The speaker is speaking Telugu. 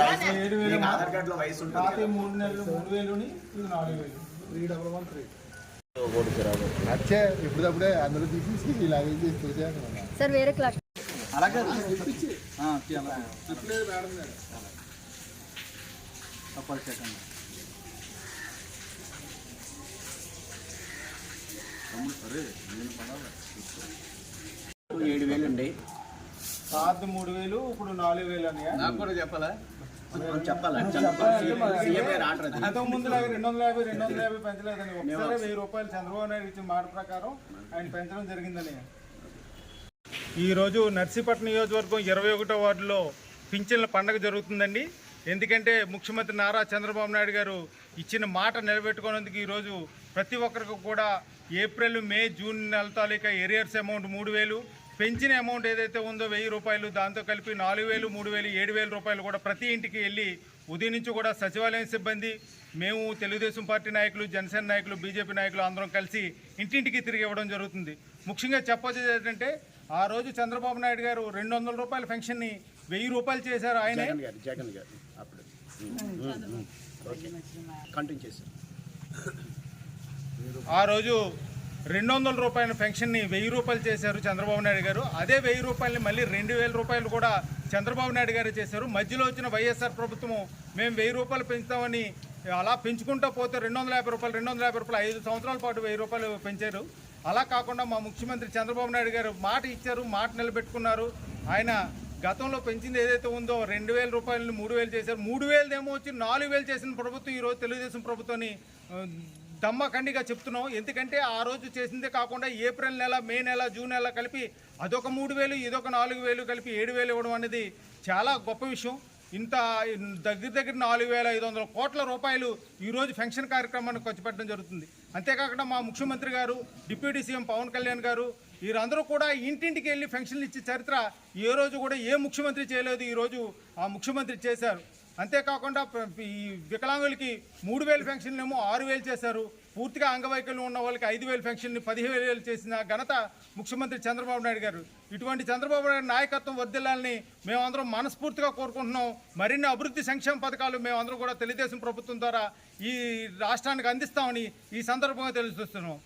వేలు ఆధార్ కార్డులో వయసు ఉంటుంది పాత మూడు నెలలు మూడు ఇది నాలుగు వేలు. త్రీ డబల్ వన్ త్రీ కదా. నచ్చే ఇప్పుడప్పుడే అందరూ తీసేసి ఇలా చేసి చూసాను సార్ వేరే క్లాస్. అలాగే ఇప్పించి. ఆ, తీయాలా? ఇప్పుడే మేడం గారు. ఒక్క సెకండ్ ఏడు వేలు ఉండే పాత మూడు వేలు ఇప్పుడు నాలుగు వేలు అన్నయ్య. నాకు కూడా చెప్పాలా? మనం చెప్పాలి? చెప్పాలి? సీఎం గారు ఆర్డర్ అది అంతకు ముందు రెండు వందల యాభై రెండు వందల యాభై పెంచలేదని ఒకసారి వెయ్యి రూపాయలు చంద్రబాబు నాయుడు ఇచ్చిన మాట ప్రకారం ఆయన పెంచడం జరిగిందని. ఈరోజు నర్సీపట్నం నియోజకవర్గం ఇరవై ఒకటో వార్డులో పింఛన్ల పండగ జరుగుతుందండి. ఎందుకంటే ముఖ్యమంత్రి నారా చంద్రబాబు నాయుడు గారు ఇచ్చిన మాట నిలబెట్టుకున్నందుకు ఈరోజు ప్రతి ఒక్కరికి కూడా ఏప్రిల్ మే జూన్ నెల తాలూకా ఎరియర్స్ అమౌంట్ మూడు వేలు పెంచిన అమౌంట్ ఏదైతే ఉందో వెయ్యి రూపాయలు దాంతో కలిపి నాలుగు వేలు మూడు వేలు ఏడు వేల రూపాయలు కూడా ప్రతి ఇంటికి వెళ్ళి ఉదయం నుంచి కూడా సచివాలయం సిబ్బంది మేము తెలుగుదేశం పార్టీ నాయకులు జనసేన నాయకులు బీజేపీ నాయకులు అందరం కలిసి ఇంటింటికి తిరిగి ఇవ్వడం జరుగుతుంది. ముఖ్యంగా చెప్పొచ్చేది ఏంటంటే ఆ రోజు చంద్రబాబు నాయుడు గారు రెండు వందల రూపాయల పెన్షన్ని వెయ్యి రూపాయలు చేశారు ఆయనే. జగన్ గారు అప్పుడు. కంటిన్యూ చేశారు. ఆ రోజు రెండు వందల రూపాయల పెన్షన్ని వెయ్యి రూపాయలు చేశారు చంద్రబాబు నాయుడు గారు. అదే వెయ్యి రూపాయలని మళ్ళీ రెండు వేల రూపాయలు కూడా చంద్రబాబు నాయుడు గారు చేశారు. మధ్యలో వచ్చిన వైఎస్ఆర్ ప్రభుత్వము మేము వెయ్యి రూపాయలు పెంచుతామని అలా పెంచుకుంటూ పోతే రెండు వందల యాభై రూపాయలు రెండు వందల యాభై రూపాయలు ఐదు సంవత్సరాల పాటు వెయ్యి రూపాయలు పెంచారు. అలా కాకుండా మా ముఖ్యమంత్రి చంద్రబాబు నాయుడు గారు మాట ఇచ్చారు మాట నిలబెట్టుకున్నారు. ఆయన గతంలో పెంచింది ఏదైతే ఉందో రెండు వేల రూపాయలని మూడు వేలు చేశారు. మూడు వేలదేమో వచ్చి నాలుగు వేలు చేసిన ప్రభుత్వం ఈరోజు తెలుగుదేశం ప్రభుత్వాన్ని దమ్మకండిగా చెప్తున్నాం ఎందుకంటే ఆ రోజు చేసిందే కాకుండా ఏప్రిల్ నెల మే నెల జూన్ నెల కలిపి అదొక మూడు వేలు ఇదొక నాలుగు వేలు కలిపి ఏడు వేలు ఇవ్వడం అనేది చాలా గొప్ప విషయం. ఇంత దగ్గర దగ్గర నాలుగు వేల ఐదు వందల కోట్ల రూపాయలు ఈరోజు ఫెన్షన్ కార్యక్రమాన్ని ఖర్చు పెట్టడం జరుగుతుంది. అంతేకాకుండా మా ముఖ్యమంత్రి గారు డిప్యూటీ సీఎం పవన్ కళ్యాణ్ గారు వీరందరూ కూడా ఇంటింటికి వెళ్ళి ఫెన్షన్లు ఇచ్చే చరిత్ర ఏ రోజు కూడా ఏ ముఖ్యమంత్రి చేయలేదు. ఈరోజు ఆ ముఖ్యమంత్రి చేశారు. అంతేకాకుండా ఈ వికలాంగులకి మూడు వేలు పెన్షన్లేమో ఆరు వేలు చేశారు. పూర్తిగా అంగవైకల్యం ఉన్న వాళ్ళకి ఐదు వేలు పెన్షన్ని పదిహేను వేలు చేసిన ఘనత ముఖ్యమంత్రి చంద్రబాబు నాయుడు గారు. ఇటువంటి చంద్రబాబు నాయుడు నాయకత్వం వర్దిల్లాలని మేమందరం మనస్ఫూర్తిగా కోరుకుంటున్నాం. మరిన్ని అభివృద్ధి సంక్షేమ పథకాలు మేమందరం కూడా తెలుగుదేశం ప్రభుత్వం ద్వారా ఈ రాష్ట్రానికి అందిస్తామని ఈ సందర్భంగా తెలియజేస్తున్నాం.